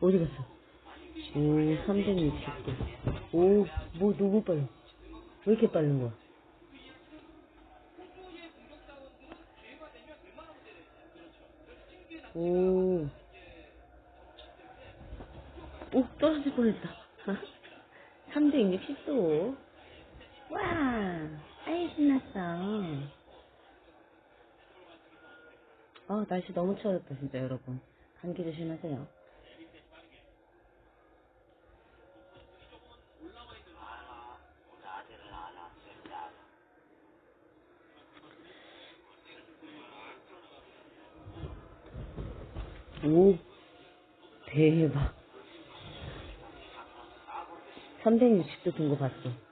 어디 갔어? 오, 360도. 오, 뭐, 너무 빨라. 왜 이렇게 빠른 거야? 오. 오, 떨어질 뻔했다. 360도. 와, 아이, 신났어. 아, 날씨 너무 추워졌다, 진짜, 여러분. 감기 조심하세요. 오, 대박. 360도 든거 봤어.